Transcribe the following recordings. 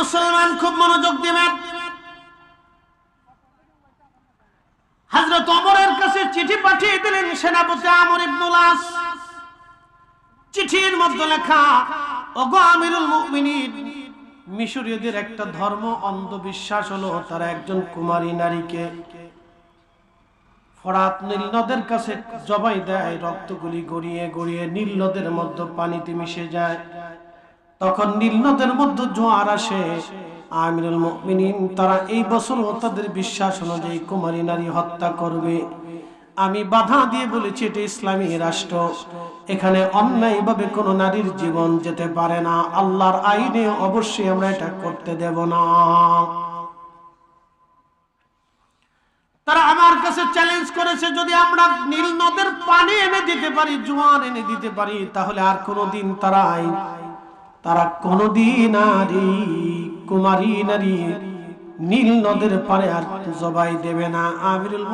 মুসলমান, খুব মনোযোগ দিবেন। হযরত ওমরের কাছে চিঠি পাঠিয়ে দিলেন সেনাপতি আমর চিঠির মধ্যে লেখা, ওগো আমিরুল মুমিনিন, মিশরীয়দের একটা ধর্ম, অন্ধবিশ্বাস হলো তারা একজন কুমারী নারীকে ফরাত নীল নদের কাছে জবাই দেয়, রক্তগুলি গড়িয়ে গড়িয়ে নীল নদের মধ্যে পানিতে মিশে যায়। তখন নীল নদের মধ্যে জোয়ার আসে। আমিরুল মুমিনিন তারা এই বছরও তাদের বিশ্বাস অনুযায়ী কুমারী নারী হত্যা করবে। আমি বাধা দিয়ে বলেছি, এটা ইসলামী রাষ্ট্র। এখানে অন্যায়ভাবে কোনো নারীর জীবন যেতে পারে না। আল্লাহর আইনে অবশ্যই আমরা এটা করতে দেব না। তারা আমার কাছে চ্যালেঞ্জ করেছে, যদি আমরা নীল নদের পানি এনে দিতে পারি, জোয়ার এনে দিতে পারি, তাহলে আর কোনোদিন তারা তারা কোনদিন নারী কুমারী নারী নীল নদের পারে আর জবাই দেবে না। আমিরুল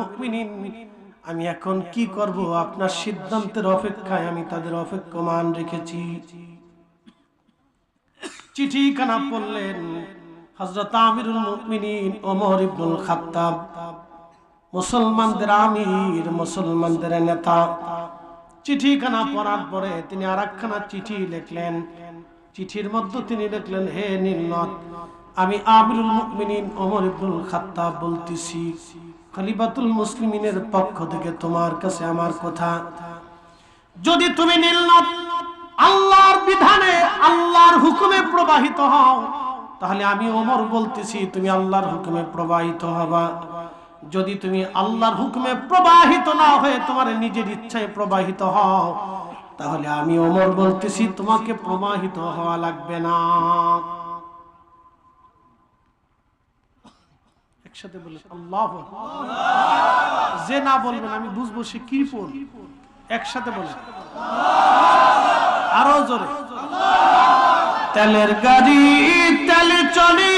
আমি এখন কি করব? আপনার সিদ্ধান্তের অপেক্ষায় আমি তাদের অপেক্ষমান রেখেছি। চিঠি খানা পড়লেন হজরত আমিরুল মুকমিনিন ওমর মুসলমানদের আমির, মুসলমানদের নেতা। চিঠিখানা পড়ার পরে তিনি আর চিঠি লিখলেন। চিঠির মধ্যে তিনি লিখলেন হে নীলনদ আমি আমিরুল মুকমিনিন ওমর ইবনুল খাত্তাব বলতেছি, খলিফাতুল মুসলিমিনের পক্ষ থেকে তোমার কাছে আমার কথা। যদি তুমি নীলনদ আল্লাহর বিধানে আল্লাহর হুকুমে প্রবাহিত হও, তাহলে আমি ওমর বলতেছি, তুমি আল্লাহর হুকুমে প্রবাহিত হবা। যদি তুমি আল্লাহর হুকুমে প্রবাহিত না হয়ে তোমার নিজের ইচ্ছায় প্রবাহিত হও তাহলে আমি ওমর বলতেছি, তোমাকে প্রবাহিত হওয়া লাগবে না। একসাথে বলে যে না বলবেন আমি বুঝব সে কি একসাথে বলে, আরও জোরে। তেলের গাড়ি তেলে চলি।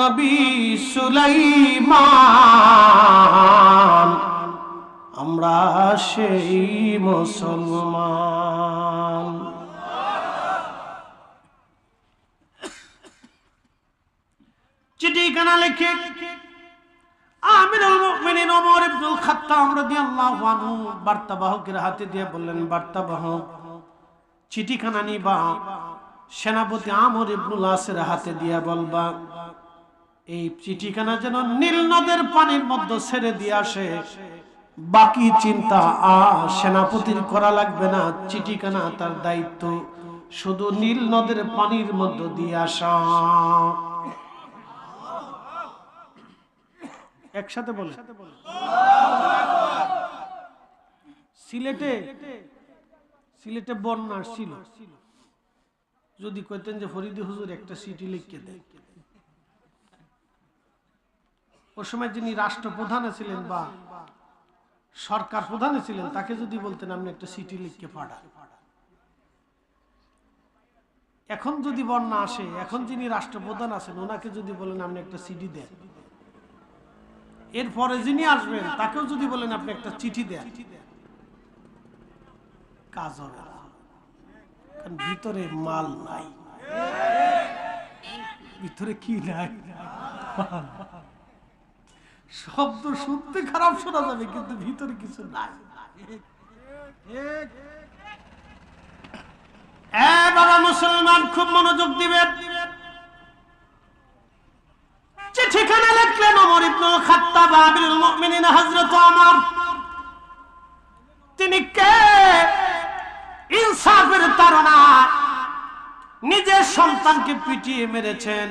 নবী সুলাইমান, আমরা সেই মুসলমান। চিঠিখানা লিখে আমিরুল হাতে দিয়ে বললেন বার্তাবাহক চিঠিখানা নিবা, সেনাপতি আমর ইবনুল আসের হাতে দিয়া বলবা এই চিঠিখানা যেন নীল নদের পানির মধ্যে ছেড়ে দিয়ে আসে। বাকি চিন্তা আ সেনাপতির করা লাগবে না। চিঠিখানা তার দায়িত্ব, শুধু নীল নদের পানির মধ্যে দিয়ে আসা। একসাথে বলে সিলেটে সিলেটে বন্যা আসছিল যদি কইতেন যে ফরিদি হুজুর একটা সিটি লিখকে দেন। ওই সময় যিনি রাষ্ট্রপ্রধান ছিলেন বা সরকার প্রধান ছিলেন, তাকে যদি বলতেন, আপনি একটা সিটি লিখকে পাঠা এখন যদি বন্যা আসে, এখন যিনি রাষ্ট্রপ্রধান আছেন, ওনাকে যদি বলেন, আপনি একটা সিডি দেন। এরপরে যিনি আসবেন, তাকেও যদি বলেন, আপনি একটা চিঠি দেন। কাজ হবে কারণ ভিতরে মাল নাই। ভিতরে কি নাই। শব্দ শুনতে খারাপ শোনা যাবে, কিন্তু ভিতরে কিছু নাই। বাবা মুসলমান, খুব মনোযোগ দিবেন। চিঠিখানা লিখলেন ইবনুল খাত্তাব মুমিনিন, হযরত তিনি কে? ইনসাফের তারা নিজের সন্তানকে পিটিয়ে মেরেছেন।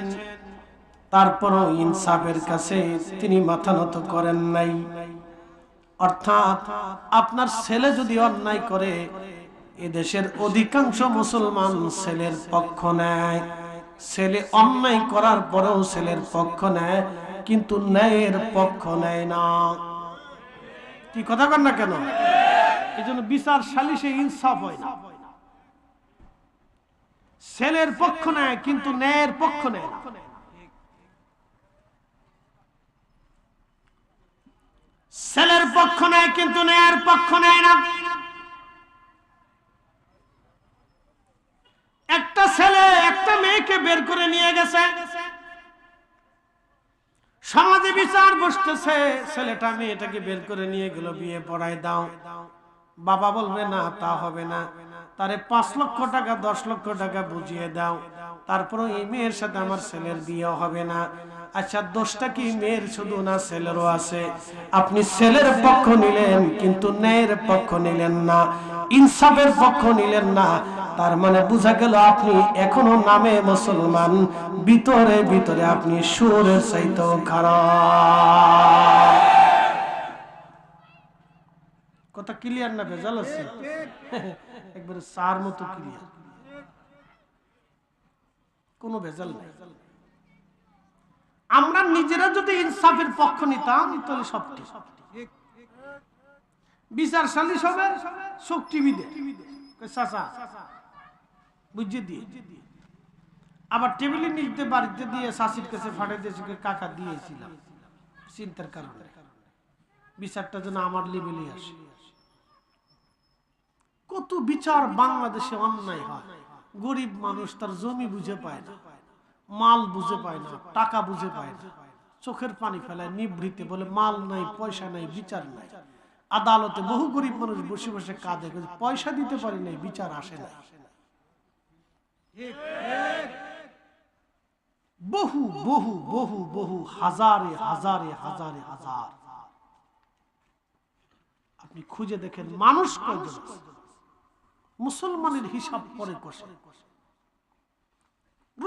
তারপরও ইনসাফের কাছে তিনি মাথা নত করেন নাই। অর্থাৎ আপনার ছেলে যদি অন্যায় করে, এদেশের অধিকাংশ মুসলমান ছেলের পক্ষ নেয়। ছেলে অন্যায় করার পরেও ছেলের পক্ষ নেয়, কিন্তু ন্যায়ের পক্ষ নেয় না। কি কথা কর না কেন? এই জন্য বিচার সালিশে ইনসাফ হয় না। ছেলের পক্ষ নেয়, কিন্তু ন্যায়ের পক্ষ নেয় না। ছেলের পক্ষ নেয় কিন্তু ন্যায়ের পক্ষ নেয় না। একটা ছেলে একটা মেয়েকে বের করে নিয়ে গেছে। সমাজে বিচার বসতেছে, ছেলেটা মেয়েটাকে বের করে নিয়ে গেল, বিয়ে পড়ায় দাও। বাবা বলবে, না, তা হবে না। তারে পাঁচ লক্ষ টাকা, দশ লক্ষ টাকা বুঝিয়ে দাও। তারপরে এই মেয়ের সাথে আমার ছেলের বিয়ে হবে না। আচ্ছা দোষটা কি? মেয়ের শুধু না, ছেলেরও আছে। আপনি ছেলের পক্ষ নিলেন, কিন্তু ন্যায়ের পক্ষ নিলেন না, ইনসাফের পক্ষ নিলেন না। তার মানে বোঝা গেল আপনি এখনও নামে মুসলমান, ভিতরে ভিতরে আপনি সুরের চাইতেও খারাপ। কথা ক্লিয়ার না ভেজাল আছে? একবারে সার মতো ক্লিয়ার কোনো ভেজাল নেই। আমরা নিজেরা যদি ইনসাফের পক্ষ নিতাম, তাহলে সব ঠিক। বিচার সালিশ বুঝিয়ে দিয়ে। আবার টেবিলে নিতে বাড়িতে দিয়ে শাশির কাছে ফাটে দিয়ে কাকা দিয়েছিলাম, চিন্তার কারণে। বিচারটা যেন আমার লেভেলে আসে। কত বিচার বাংলাদেশে অন্যায় হয়। গরিব মানুষ তার জমি বুঝে পায় না। মাল বুঝে পায় না, টাকা বুঝে পায় না। চোখের পানি ফেলায় নিভৃতে বলে মাল নাই, পয়সা নাই, বিচার নাই। আদালতে বহু গরিব মানুষ বসে বসে কাঁদে পয়সা দিতে পারি নাই, বিচার আসে না বহু বহু বহু বহু, হাজারে হাজারে হাজারে, হাজার। আপনি খুঁজে দেখেন মানুষ কয়জন মুসলমানের হিসাব পরে কষে।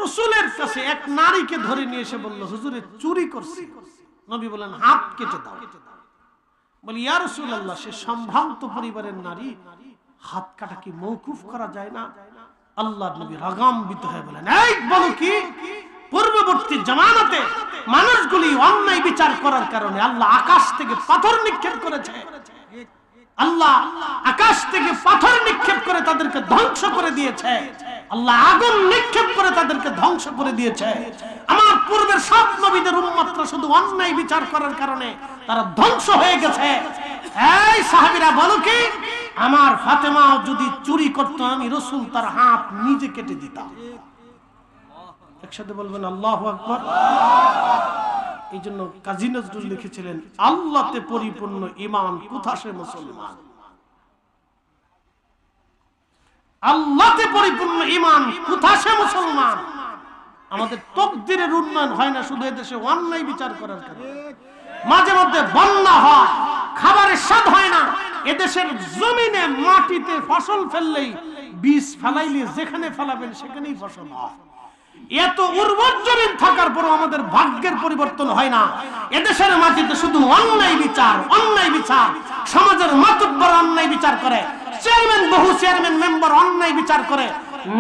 রসুলের কাছে এক নারীকে ধরে নিয়ে এসে বলল, হুজুরে, চুরি করছে। নবী বলেন হাত কেটে দাও। বলি, ইয়া রসুল আল্লাহ সে সম্ভ্রান্ত পরিবারের নারী, হাত কাটা কি মৌকুফ করা যায় না? আল্লাহ নবী রাগাম্বিত হয়ে বলেন এই বলো কি, পূর্ববর্তী জামানাতে মানুষগুলি অন্যায় বিচার করার কারণে আল্লাহ আকাশ থেকে পাথর নিক্ষেপ করেছে। আল্লাহ আকাশ থেকে পাথর নিক্ষেপ করে তাদেরকে ধ্বংস করে দিয়েছে। আল্লাহ আগুন নিক্ষেপ করে তাদেরকে ধ্বংস করে দিয়েছে। আমার পূর্বের সব নবীদের উন্মাত্র শুধু অন্যায় বিচার করার কারণে তারা ধ্বংস হয়ে গেছে। এই সাহাবিরা বলো কি, আমার ফাতেমা যদি চুরি করতো, আমি রসুল তার হাত নিজে কেটে দিতাম। একসাথে বলবেন, আল্লাহ আকবর। এই জন্য কাজী নজরুল লিখেছিলেন, আল্লাহতে পরিপূর্ণ ইমান কোথাসে মুসলমান? আল্লাহতে পরিপূর্ণ ইমান কোথাসে মুসলমান? আমাদের তকদিরের উন্নয়ন হয় না শুধু এদেশে, অন্যায় বিচার করার কারণে। মাঝে মধ্যে বন্যা হয়, খাবারের স্বাদ হয় না। এদেশের জমিনে, মাটিতে ফসল ফেললেই বীজ ফেলাইলে যেখানে ফেলাবেন সেখানেই ফসল হয়। এত উর্বর জমিন থাকার পরও আমাদের ভাগ্যের পরিবর্তন হয় না। এদেশের মাটিতে শুধু অন্যায় বিচার অন্যায় বিচার। সমাজের মাতুব্বর অন্যায় বিচার করে। চেয়ারম্যান, বহু চেয়ারম্যান মেম্বার অন্যায় বিচার করে।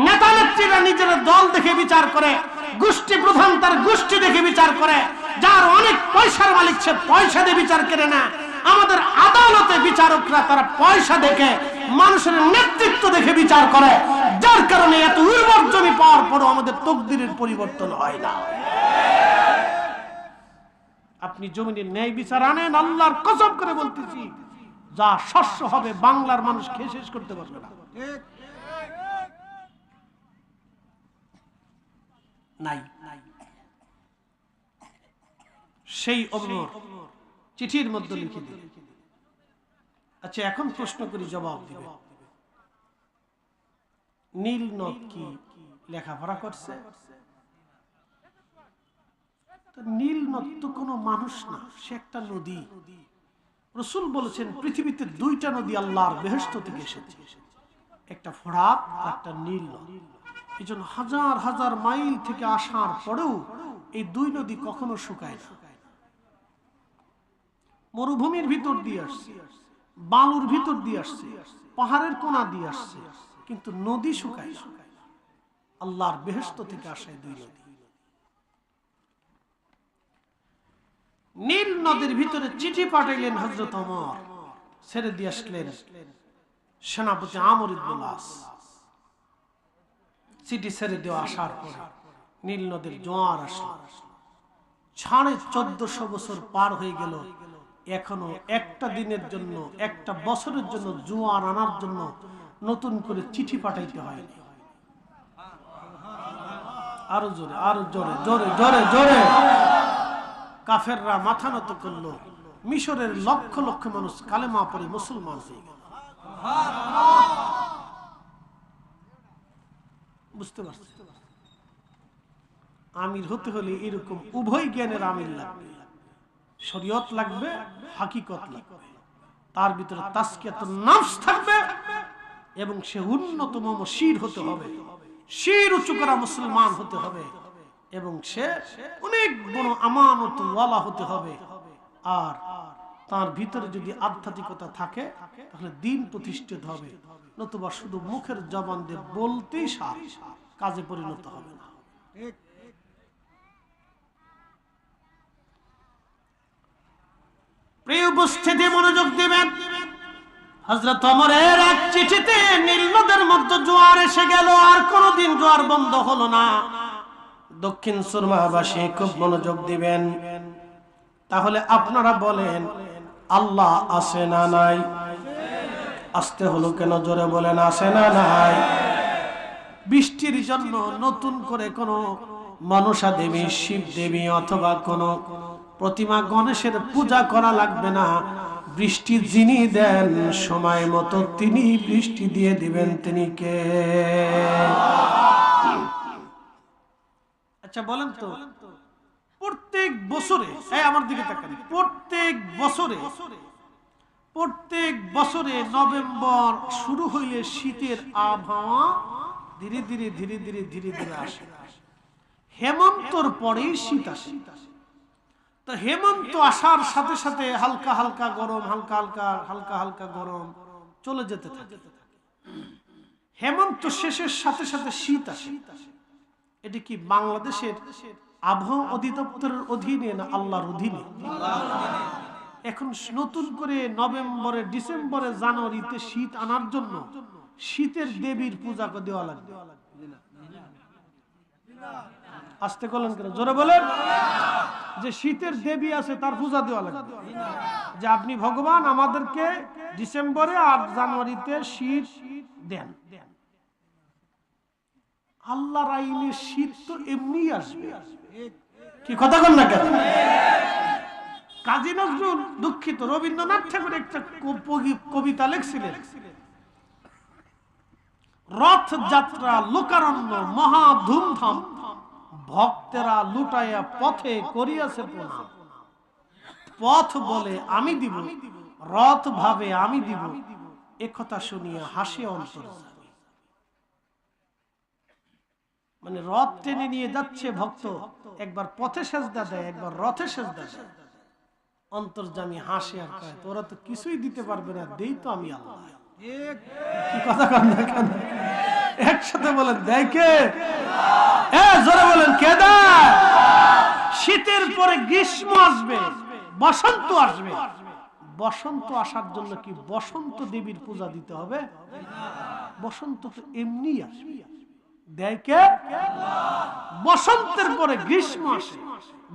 নেতা নেত্রীরা নিজের দল দেখে বিচার করে। গোষ্ঠী প্রধান তার গোষ্ঠী দেখে বিচার করে। যার অনেক পয়সার মালিক সে পয়সা দিয়ে বিচার করে না। আমাদের আদালতে বিচারকরা তারা পয়সা দেখে, মানুষের নেতৃত্ব দেখে বিচার করে। যার কারণে এত উর্বর জমি পাওয়ার পরও আমাদের তকদিরের পরিবর্তন হয় না। আপনি জমিনের ন্যায় বিচার আনেন, আল্লাহর কসম করে বলতেছি। যা শস্য হবে বাংলার মানুষ খেয়ে শেষ করতে পারবে না। নাই। সেই অমর চিঠির মধ্যে লিখে দিল আচ্ছা এখন প্রশ্ন করি জবাব দিবে। নীল নদ কি লেখাপড়া করছে? তো নীল নদ তো কোনো মানুষ না সে একটা নদী। রসুল বলেছেন, পৃথিবীতে দুইটা নদী আল্লাহর বেহস্ত থেকে এসেছে। একটা ফোড়াত আর একটা নীল এই জন্য হাজার হাজার মাইল থেকে আসার পরেও এই দুই নদী কখনো শুকায় না। মরুভূমির ভিতর দিয়ে আসছে, বালুর ভিতর দিয়ে আসছে, পাহাড়ের কোনা দিয়ে আসছে, কিন্তু নদী শুকায় আল্লাহর বেহস্ত থেকে আসে দুই নদী। নীল নদীর ভিতরে চিঠি পাঠাইলেন হজরত অমর ছেড়ে দিয়ে আসলেন সেনাপতি আমর ইবনুল আস সিটি ছেড়ে দেওয়া আসার পরে নীল নদীর জোয়ার আসলো। সাড়ে চোদ্দশো বছর পার হয়ে গেল। এখনও একটা দিনের জন্য, একটা বছরের জন্য জোয়ার আনার জন্য নতুন করে চিঠি পাঠাইতে হয়নি আরও জোরে আরও জোরে জোরে জোরে জোরে। কাফেররা মাথা নত করল। মিশরের লক্ষ লক্ষ মানুষ কালেমা পড়ে মুসলমান হয়ে গেল। বুঝতে পারছি আমির হতে হলে এরকম উভয় জ্ঞানের আমির লাগবে। শরীয়ত লাগবে, হাকিকত লাগবে। তার ভিতরে তাস্কিয়াত নাফস থাকবে এবং সে উন্নতম শির হতে হবে। শির উঁচু করা মুসলমান হতে হবে। এবং সে অনেক বড় আমানত ওয়ালা হতে হবে। আর তার ভিতরে যদি আধ্যাত্মিকতা থাকে, তাহলে দিন প্রতিষ্ঠিত হবে। নতুবা শুধু মুখের জবান দিয়ে বলতেই সার, কাজে পরিণত হবে না। জোয়ার এসে গেল, আর কোনোদিন জোয়ার বন্ধ হলো না। দক্ষিণ সুরমাবাসী খুব মনোযোগ দিবেন। তাহলে আপনারা বলেন, আল্লাহ আছে না নাই? আসতে হলো কেন, জোরে বলেন আসে না নাই? বৃষ্টির জন্য নতুন করে কোনো মনসা দেবী, শিব দেবী অথবা কোনো প্রতিমা গণেশের পূজা করা লাগবে না। বৃষ্টি যিনি দেন, সময় মতো তিনি বৃষ্টি দিয়ে দিবেন। তিনি কে? আচ্ছা বলেন তো। প্রত্যেক বছরে এই আমার দিকে তাকান প্রত্যেক বছরে প্রত্যেক বছরে নভেম্বর শুরু হইলে শীতের আবহাওয়া ধীরে ধীরে ধীরে ধীরে ধীরে ধীরে আসে। হেমন্তর পরেই শীত আসে। তো হেমন্ত আসার সাথে সাথে হালকা হালকা গরম হালকা হালকা হালকা হালকা গরম চলে যেতে থাকে। হেমন্ত শেষের সাথে সাথে শীত আসে। এটি কি বাংলাদেশের আবহাওয়া অধিদপ্তরের অধীনে না আল্লাহর অধীনে? এখন নতুন করে নভেম্বরে, ডিসেম্বরে, জানুয়ারিতে শীত আনার জন্য শীতের দেবীর পূজা দেওয়া লাগবে। আসতে করলেন কেন? জোরে বলেন। যে শীতের দেবী আছে, তার পূজা দেওয়া লাগবে। যে আপনি ভগবান, আমাদেরকে ডিসেম্বরে আর জানুয়ারিতে শীত দেন। আল্লাহর আইনে শীত তো এমনি আসবে। কি কথা কন না কেন? কাজী নজরুল দুঃখিত, রবীন্দ্রনাথ ঠাকুর একটা কবিতা লিখছিলেন। রথ যাত্রা লোকারণ্য, মহা ধুমধাম, ভক্তেরা লুটাইয়া পথে করিয়াছে প্রণাম। পথ বলে আমি দিব, রথ ভাবে আমি দিব, একথা শুনিয়া হাসি অন্তর মানে রথ টেনে নিয়ে যাচ্ছে ভক্ত, একবার পথে সেজদা দেয়, একবার রথে সেজদা দেয়। অন্তর্জামী হাসে আর কয়, তোরা তো কিছুই দিতে পারবে না, দেই তো আমি আল্লাহ। কথা একসাথে বলেন দেখে জোরে বলেন, কে দেয়? শীতের পরে গ্রীষ্ম আসবে, বসন্ত আসবে। বসন্ত আসার জন্য কি বসন্ত দেবীর পূজা দিতে হবে? বসন্ত এমনি আসবে। বসন্তের পরে গ্রীষ্ম আসে।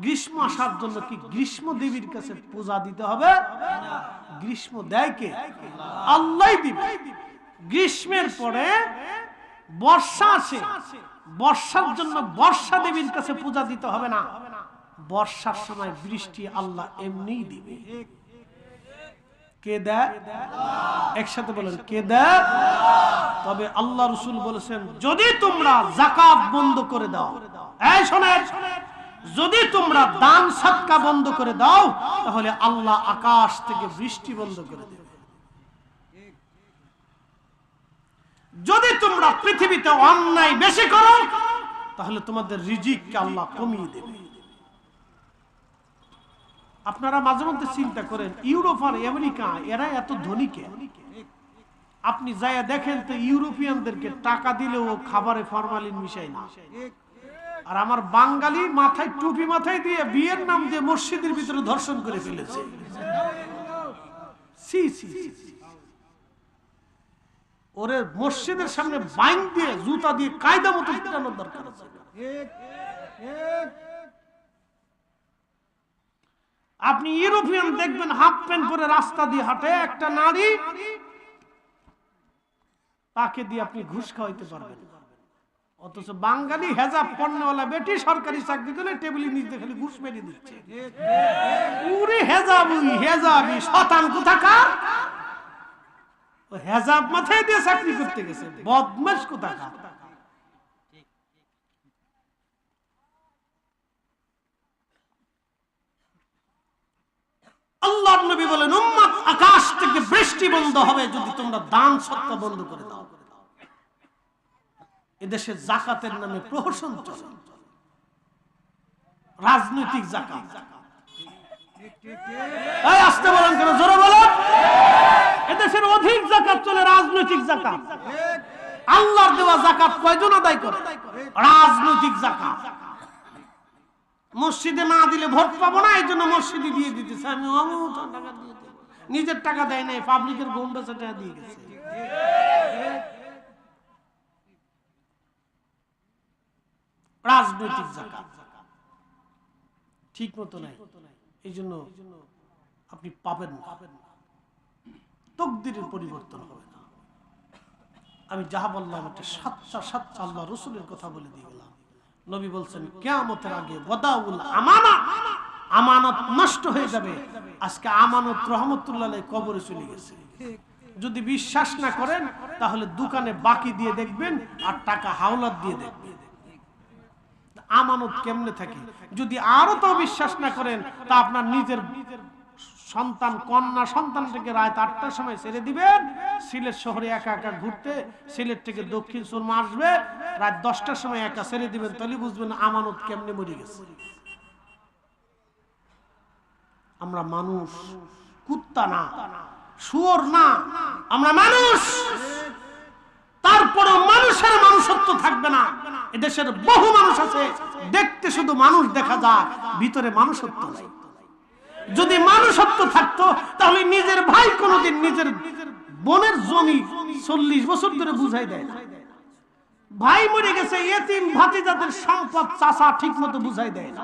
গ্রীষ্ম আসার জন্য কি গ্রীষ্ম দেবীর কাছে পূজা দিতে হবে? গ্রীষ্ম দেয় কে আল্লাহ দিবে। গ্রীষ্মের পরে বর্ষা আসে। বর্ষার জন্য বর্ষা দেবীর কাছে পূজা দিতে হবে না। বর্ষার সময় বৃষ্টি আল্লাহ এমনি দিবে। আল্লাহ যদি তোমরা দান বন্ধ করে দাও, তাহলে আল্লাহ আকাশ থেকে বৃষ্টি বন্ধ করে দেবে। যদি তোমরা পৃথিবীতে অন্যায় বেশি করো, তাহলে তোমাদের রিজিককে আল্লাহ কমিয়ে দেবে। আপনারা মাঝে মধ্যে চিন্তা করেন, ইউরোপ আর আমেরিকা, এরা এত ধনী কে? আপনি যাইয়া দেখেন তো ইউরোপিয়ানদেরকে টাকা দিলেও খাবারে ফরমালিন মিশাই না। আর আমার বাঙালি মাথায় টুপি মাথায় দিয়ে বিয়ের নাম দিয়ে মসজিদের ভিতরে ধর্ষণ করে ফেলেছে। ওরে মসজিদের সামনে বাইন দিয়ে জুতা দিয়ে কায়দা মতো দরকার আছে। আপনি ইউরোপিয়ান দেখবেন, হাফ প্যান্ট পরে রাস্তা দিয়ে হাঁটে একটা নারী। তাকে দিয়ে আপনি ঘুষ খাওয়াইতে পারবেন। অথচ বাঙালি হেজাব পণ্যওয়ালা বেটি সরকারি চাকরি করে টেবিলের নিচে খালি ঘুষ মেরে দিচ্ছে। পুরি হেজাবুই, হেজাবি, শতান কোথাকার? হেজাব মাথায় দিয়ে চাকরি করতে গেছে বদমাস কোথাকার? আল্লাহ নবী বলেন উম্মত আকাশ থেকে বৃষ্টি বন্ধ হবে যদি তোমরা দান সত্তা বন্ধ করে দাও। এদেশে জাকাতের নামে প্রহসন চলে। রাজনৈতিক জাকাত। আসতে বলেন কেন? জোরে বলেন। এদেশের অধিক জাকাত চলে রাজনৈতিক জাকাত। আল্লাহর দেওয়া জাকাত কয়জন আদায় করে? রাজনৈতিক জাকাত। মসজিদে না দিলে ভোট পাবো না এই জন্য মসজিদে দিয়ে দিতেছে। আমি নিজের টাকা দেয় নাই, পাবলিকের বেচা টাকা দিয়ে গেছে। রাজনৈতিক জাকাত। ঠিক মতো নাই। এই জন্য আপনি পাবেন না। তকদিরের পরিবর্তন হবে না। আমি যাহা বললাম, একটা সাতটা সাতটা আল্লাহ রসুলের কথা বলে দিয়ে গেলাম। নবী বলছেন, কেয়ামতের আগে ওয়াদাউল আমানা। আমানত নষ্ট হয়ে যাবে। আজকে আমানত রহমতুল্লাহ কবরে চলে গেছে। যদি বিশ্বাস না করেন, তাহলে দোকানে বাকি দিয়ে দেখবেন আর টাকা হাওলাত দিয়ে দেখবেন। আমানত কেমনে থাকে? যদি আরও তো বিশ্বাস না করেন, তা আপনার নিজের সন্তান কন্যা সন্তানটাকে রাত আটটার সময় ছেড়ে দিবেন। সিলেট শহরে একা একা ঘুরতে, সিলেট থেকে দক্ষিণ সুরমা আসবে, রাত দশটার সময় একা ছেড়ে দিবেন, তাহলে বুঝবেন আমানত কেমনে মরে গেছে। আমরা মানুষ, কুত্তা না, শুয়োর না, আমরা মানুষ। তারপরও মানুষের মানুষত্ব থাকবে না। এদেশের বহু মানুষ আছে, দেখতে শুধু মানুষ দেখা যায়, ভিতরে মানুষত্ব নাই। যদি মানুষত্ব থাকতো, তাহলে নিজের ভাই কোনোদিন নিজের বোনের জমি চল্লিশ বছর ধরে বুঝাই দেয় না। ভাই মরে গেছে, এতিম ভাতিজাদের সম্পদ চাষা ঠিক মতো বুঝাই দেয় না।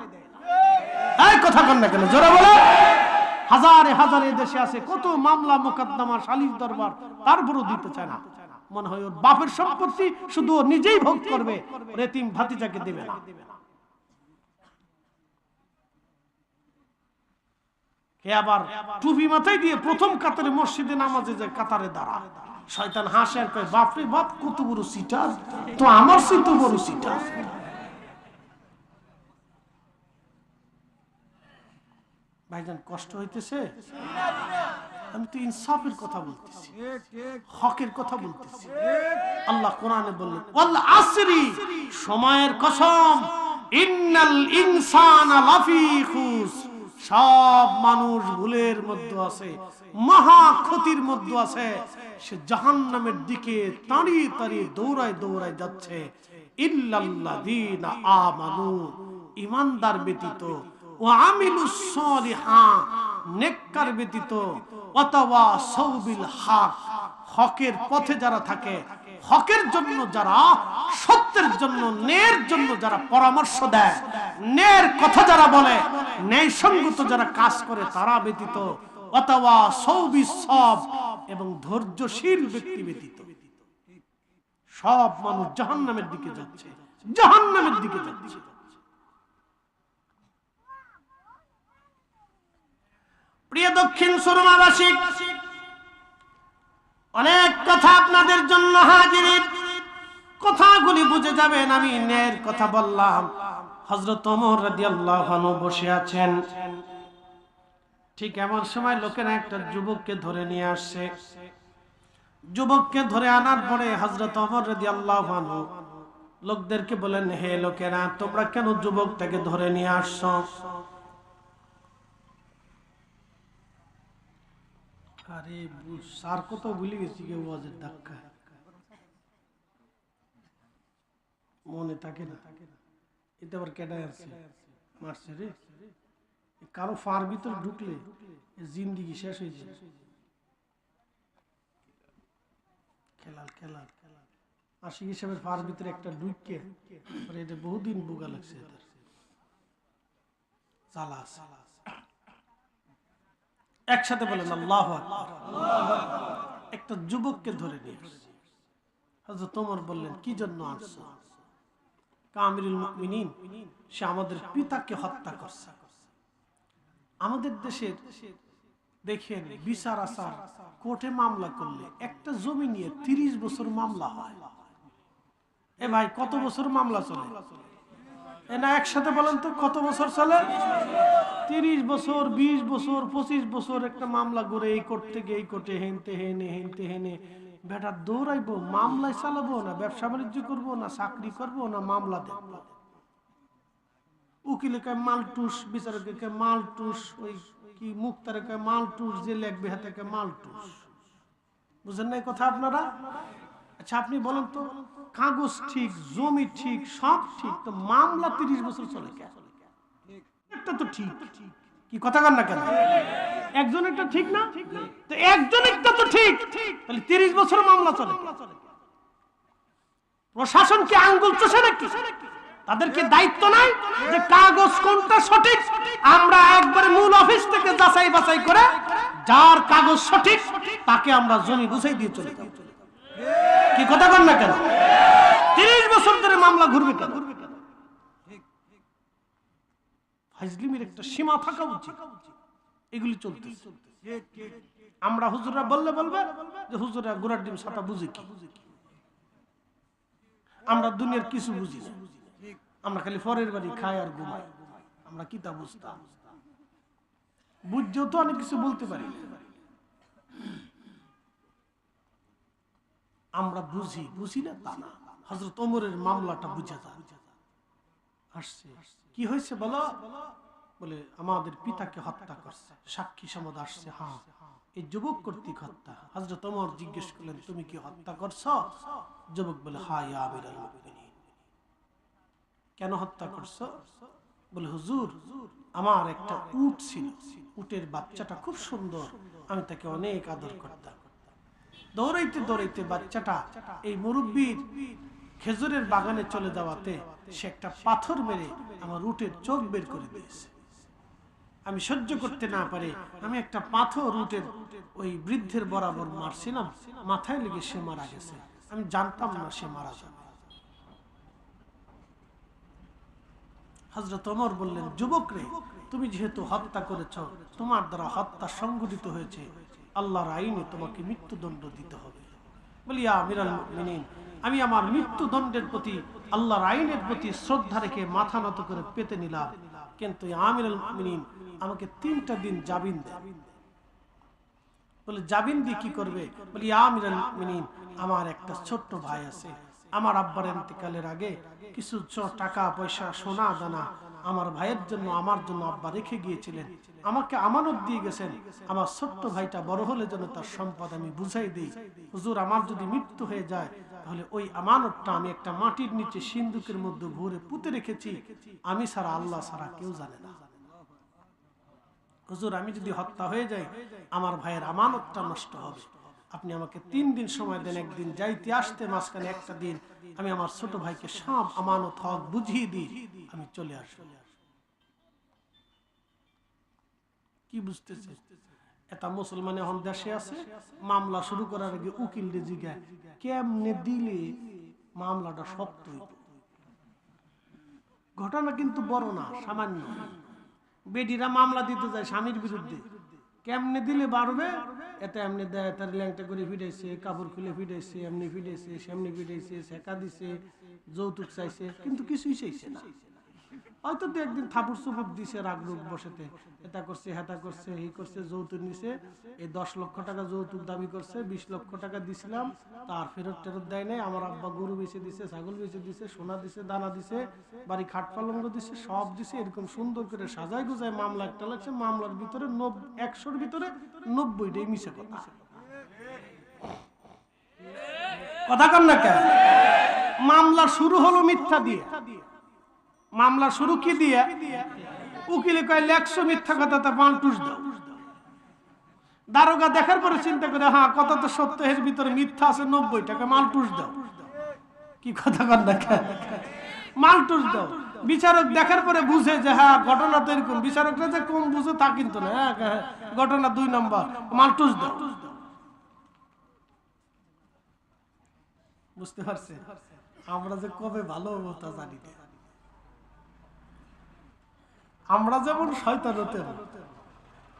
হাজারে হাজারে দেশে আছে, কত মামলা দরবার না। মনে হয় ওর বাপের সম্পত্তি শুধু নিজেই ভোগ করবে রেতিম ভাতিজাকে দেবে না। হে আবার টুপি মাথায় দিয়ে প্রথম কাতারে মসজিদে নামাজে যায়, কাতারে দাঁড়া শয়তান হাসে আর কয়, বাপরে বাপ, কত বড় সিটার। তো আমার সিট বড় সিটার। ভাইজান, কষ্ট হইতেছে? আমি তো ইনসাফের কথা বলতেছি। হকের কথা বলতেছি। আল্লাহ কোরআনে বললেন আসরি, সময়ের কসম, ইন্নাল ইনসান লাফি খুস সব মানুষ ভুলের মধ্যে আছে, মহা ক্ষতির মধ্যে আছে। সে জাহান্নামের দিকে তাড়িয়ে তাড়িয়ে দৌড়ায় দৌড়ায় যাচ্ছে। আমানু ইমানদার ও অথবা সৌবিল হক, হকের পথে যারা থাকে হকের জন্য যারা, সত্যের জন্য, ন্যায়ের জন্য যারা পরামর্শ দেয়, ন্যায়ের কথা যারা বলে ন্যায় সঙ্গত যারা কাজ করে, তারা ব্যতীত অথবা সৌবি সব এবং ধৈর্যশীল ব্যক্তি ব্যতীত। সব মানুষ জাহান্নামের দিকে যাচ্ছে, জাহান্নামের দিকে যাচ্ছে। প্রিয় দক্ষিণ সুরমাবাসী অনেক কথা আপনাদের জন্য হাজির। কথাগুলি বুঝে যাবেন, আমি ন্যায়ের কথা বললাম। হজরত বসে আছেন। ঠিক এমন সময় লোকেরা একটা যুবককে ধরে নিয়ে আসছে। যুবককে ধরে আনার পরে হজরত ওমর রাদিয়াল্লাহু আনহু লোকদেরকে বলেন, হে লোকেরা, তোমরা কেন যুবকটাকে ধরে নিয়ে আসছো? আরে স্যার কত ভুলে গেছি কেউ ধাক্কা। মনে থাকে না। আবার আছে? মারছে রে। কারও ফার ভিতর ঢুকলে জিন্দিগি শেষ হয়ে যায়। খেলাল খেলাল। আশিক হিসাবের ফার ভিতরে একটা ডুইকে এটা বহুদিন বুগা লাগছে এদের চালা। একসাথে বলেন, আল্লাহ একটা যুবককে ধরে নিয়ে ওমর বললেন, কি জন্য আসছো? কামিরুল সে আমাদের পিতাকে হত্যা করছে। আমাদের দেশের দেখেন, বিচার আসার কোর্টে মামলা করলে একটা জমি নিয়ে তিরিশ বছর মামলা হয়। এ ভাই, কত বছর মামলা চলে? না একসাথে বলেন তো, কত বছর চলে? তিরিশ বছর, বিশ বছর, পঁচিশ বছর একটা মামলা করে এই কোর্ট থেকে এই কোর্টে হেনতে, হেনে হেনতে, হেনে। বেটা, দৌড়াইবো, মামলায় চালাবো না, ব্যবসা বাণিজ্য করব না, চাকরি করব না, মামলা দেখব। উকিলে কয়, মালটুস, বিচারকে কয়, মালটুস, ওই কি মুক্তারে কয়, মালটুস, যে লেখবে হাতে কয়, মালটুস। বুঝেন নাই কথা আপনারা? আচ্ছা আপনি বলেন তো কাগজ ঠিক, জমি ঠিক, সব ঠিক, তো মামলা তিরিশ বছর চলে একটা তো ঠিক। কি কথা না কেন? ঠিক না? তো তো ঠিক। তাহলে তিরিশ বছর মামলা চলে প্রশাসন কি আঙ্গুল চষে নাকি? দায়িত্ব নাই যে কাগজ কোনটা সঠিক? আমরা একবারে মূল অফিস থেকে যাচাই বাছাই করে যার কাগজ সঠিক, তাকে আমরা জমি বুঝাই দিয়ে চলে যাব। কি কথা কন না কেন? তিরিশ বছর ধরে মামলা ঘুরবে কেন? একটা সীমা থাকা উচিত। এগুলি চলতে আমরা হুজুরা বললে বলবে যে হুজুরা গোড়ার ডিম সাটা বুঝি কি? আমরা দুনিয়ার কিছু বুঝি না। আমরা খালি ফরের বাড়ি খাই আর ঘুমাই। আমরা কিতা বুঝতাম। বুঝছেও তো অনেক কিছু বলতে পারি না। আমরা বুঝি বুঝি না তা না। হজরত ওমরের মামলাটা বুঝে আসছে। কি হয়েছে বলো? বলে, আমাদের পিতাকে হত্যা করছে। সাক্ষী সমদ আসছে হ্যাঁ। এই যুবক কর্তৃক হত্যা। হজরত ওমর জিজ্ঞেস করলেন, তুমি কি হত্যা করছ? যুবক বলে হ্যাঁ ইয়া আমিরুল মুমিনিন। কেন হত্যা করছ? বলে, হুজুর, আমার একটা উট ছিল। উটের বাচ্চাটা খুব সুন্দর। আমি তাকে অনেক আদর করতাম। দৌড়াইতে দৌড়াইতে বাচ্চাটা এই মুরব্বীর খেজুরের বাগানে চলে যাওয়াতে সে একটা পাথর মেরে আমার উটের চোখ বের করে দিয়েছে। আমি সহ্য করতে না পারে আমি একটা পাথর উটের ওই বৃদ্ধের বরাবর মারছিলাম, মাথায় লেগে সে মারা গেছে। আমি জানতাম না সে মারা যাবে। হজরত ওমর বললেন যুবক তুমি যেহেতু হত্যা করেছ, তোমার দ্বারা হত্যা সংঘটিত হয়েছে। আল্লাহর আইনে তোমাকে মৃত্যুদণ্ড দিতে হবে। আমি আমার মৃত্যুদণ্ডের প্রতি, আল্লাহর আইনের প্রতি শ্রদ্ধা রেখে মাথা নত করে পেতে নিলাম। কিন্তু আমিরাল আমাকে তিনটা দিন জামিন দেয় বলে, জামিন দিয়ে কি করবে? বলি আমিরাল মুমিনিন, আমার একটা ছোট্ট ভাই আছে। আমার আব্বার ইন্তেকালের আগে কিছু টাকা, পয়সা, সোনা, দানা আমার ভাইয়ের জন্য, আমার জন্য আব্বা রেখে গিয়েছিলেন। আমাকে আমানত দিয়ে গেছেন। আমার ছোট্ট ভাইটা বড় হলে যেন তার সম্পদ আমি বুঝাই দিই। হুজুর, আমার যদি মৃত্যু হয়ে যায়, তাহলে ওই আমানতটা আমি একটা মাটির নিচে সিন্ধুকের মধ্যে ভরে পুঁতে রেখেছি। আমি সারা আল্লাহ ছাড়া কেউ জানে না। হুজুর, আমি যদি হত্যা হয়ে যাই, আমার ভাইয়ের আমানতটা নষ্ট হবে। আপনি আমাকে তিন দিন সময় দেন, একদিন যাইতে আসতে, মাঝখানে একটা দিন আমি আমার ছোট ভাইকে সব আমানত, হক বুঝিয়ে দিই, আমি চলে আসব। কি বুঝতেছে? এটা মুসলমান এখন দেশে আছে, মামলা শুরু করার আগে উকিল রে জিগায়, কেমনে দিলে মামলাটা শক্ত ঘটনা কিন্তু বড় না, সামান্য। বেডিরা মামলা দিতে যায় স্বামীর বিরুদ্ধে। কেমনে দিলে বাড়বে? এটা এমনি দেয়, তার ল্যাংটা করে ফিটাইছে কাপড় খুলে ফিটাইছে এমনি ফিটাইছে সেমনি ফিটাইছে শেখা দিছে, যৌতুক চাইছে, কিন্তু কিছুই চাইছে না। হয়তো দু একদিন থাপুর চুপুর দিছে, রাগ রোগ বসেতে। এটা করছে, হেতা করছে এই করছে, যৌতুক নিছে। এই দশ লক্ষ টাকা যৌতুক দাবি করছে, বিশ লক্ষ টাকা দিছিলাম, তার ফেরত টেরত দেয় নাই। আমার আব্বা গরু বেচে দিছে, ছাগল বেচে দিছে, সোনা দিছে, দানা দিছে, বাড়ি খাট পালঙ্গ দিছে, সব দিছে, এরকম সুন্দর করে সাজায় গুজায় মামলা একটা লাগছে, মামলার ভিতরে একশোর ভিতরে নব্বইটাই মিশে কথা। কথা কন না কেন? মামলা শুরু হলো মিথ্যা দিয়ে। মামলা শুরু কি দিয়ে? উকিলে কয় লেখছো মিথ্যা কথা তা পাল্টুস দাও। দারোগা দেখার পরে চিন্তা করে হ্যাঁ কত তো সত্য এর ভিতরে মিথ্যা আছে নব্বই টাকা মালটুস দাও। কি কথা কর না মালটুস দাও। বিচারক দেখার পরে বুঝে যে হ্যাঁ ঘটনা তো এরকম। বিচারকরা যে কম বুঝে তা কিন্তু না। হ্যাঁ, হ্যাঁ, ঘটনা দুই নম্বর মালটুস দাও। বুঝতে পারছে আমরা যে কবে ভালো হব তা জানি না। আমরা যেমন শয়তান হতে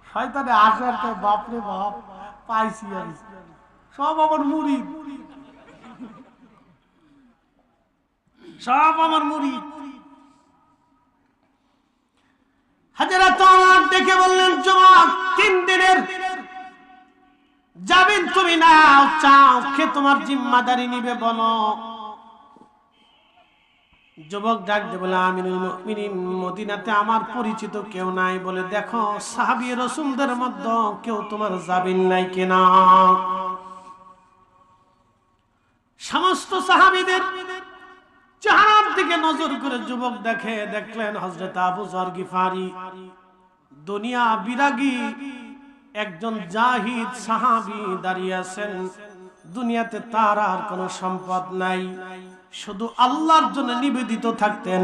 শয়তানে আসার তো বাপরে বাপ, পাইছি আমি। সব আমার মুড়ি সব আমার মুড়ি হাজারা তোমার ডেকে বললেন যুবক তিন দিনের যাবেন তুমি না, চাও কে তোমার জিম্মাদারি নিবে বলো? যুবক ডাক দে বলে, আমিনুল মুমিনিন, মদিনাতে আমার পরিচিত কেউ নাই। বলে, দেখো, সাহাবী রসুলদের মধ্যে কেউ তোমার যাবিন নাই কেনা? সমস্ত সাহাবীদের চেহারার দিকে নজর করে যুবক দেখে দেখলেন হযরত আবু যর গিফারি। দুনিয়া বিরাগী একজন জাহিদ সাহাবী দাঁড়িয়ে আছেন। দুনিয়াতে তার আর কোনো সম্পদ নাই। শুধু আল্লাহর জন্য নিবেদিত থাকতেন।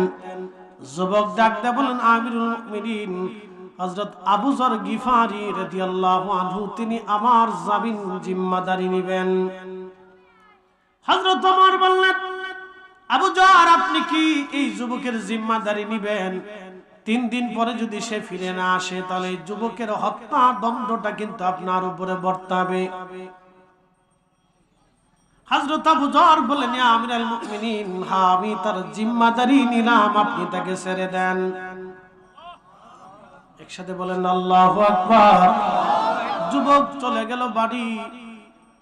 যুবক ডাকতে বলেন, আমিরুল মুমিনিন। হযরত আবু যর গিফারি রাদিয়াল্লাহু আনহু, তিনি আমার জামিন জিম্মাদারি নেবেন। হযরত ওমর বললেন, আবু যর আপনি কি এই যুবকের জিম্মাদারি নিবেন? তিন দিন পরে যদি সে ফিরে না আসে, তাহলে যুবকের হত্যা দণ্ডটা কিন্তু আপনার উপরে বর্তাবে। হযরত আবু যর বলেন আমিরাল মুমিনিন আমি তার জিম্মাদারি নিলাম, আপনি তাকে ছেড়ে দেন। একসাথে বলেন, আল্লাহু আকবার। যুবক চলে গেল বাড়ি।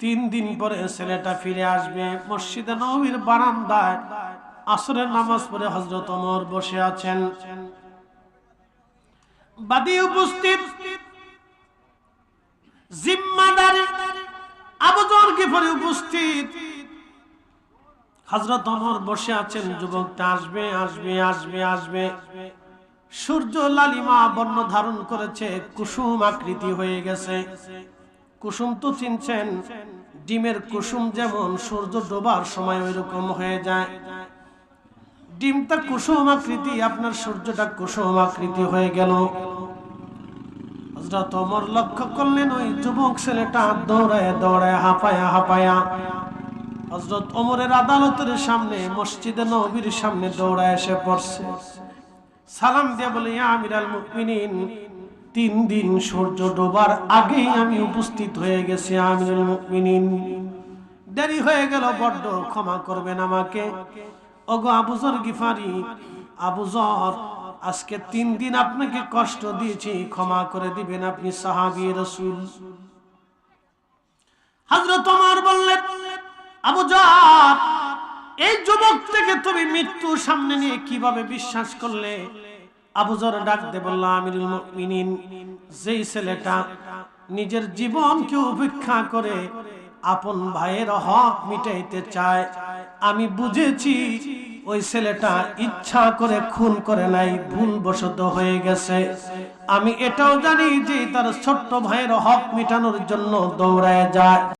তিন দিন পরে ছেলেটা ফিরে আসবে। মসজিদে নবীর বারান্দায় আসরের নামাজ পড়ে হযরত ওমর বসে আছেন। বাদী উপস্থিত। জিম্মাদারি আবু জর উপস্থিত। ওমর বসে আছেন, যুবকটা আসবে আসবে আসবে আসবে। সূর্য লালিমা বর্ণ ধারণ করেছে, কুসুম আকৃতি হয়ে গেছে। কুসুম তো চিনছেন, ডিমের কুসুম যেমন সূর্য ডোবার সময় ওই রকম হয়ে যায়। ডিমটা কুসুম আকৃতি, আপনার সূর্যটা কুসুম আকৃতি হয়ে গেল। হযরত ওমর লক্ষ্য করলেন, ওই যুবক ছেলেটা দৌড়ায় দৌড়ায়, হাঁপায়া হাঁপায়া। হযরত ওমরের আদালতের সামনে, মসজিদে নবীর সামনে দৌড়ায় এসে পড়ছে। সালাম দিয়ে বলে, ইয়া আমিরাল মুমিনিন, তিন দিন সূর্য ডোবার আগেই আমি উপস্থিত হয়ে গেছি আমিরুল মুমিনিন। দেরি হয়ে গেল, বড্ড ক্ষমা করবেন আমাকে। ওগো আবুজর গিফারি আবুজর আজকে তিন দিন আপনাকে কষ্ট দিয়েছি, ক্ষমা করে দিবেন আপনি সাহাবী রসুল। হযরত ওমর বললেন, আবু জার এই যুবক থেকে তুমি মৃত্যু সামনে নিয়ে কীভাবে বিশ্বাস করলে? আবুজর ডাক দে বলল, আমিরুল মুমিনিন, যেই ছেলেটা নিজের জীবনকে উপেক্ষা করে আপন ভাইয়ের হক মিটাইতে চায়, আমি বুঝেছি ওই ছেলেটা ইচ্ছা করে খুন করে নাই ভুল ভুলবশত হয়ে গেছে। আমি এটাও জানি যে তার ছোট্ট ভাইয়ের হক মিটানোর জন্য দৌড়ায় যায়।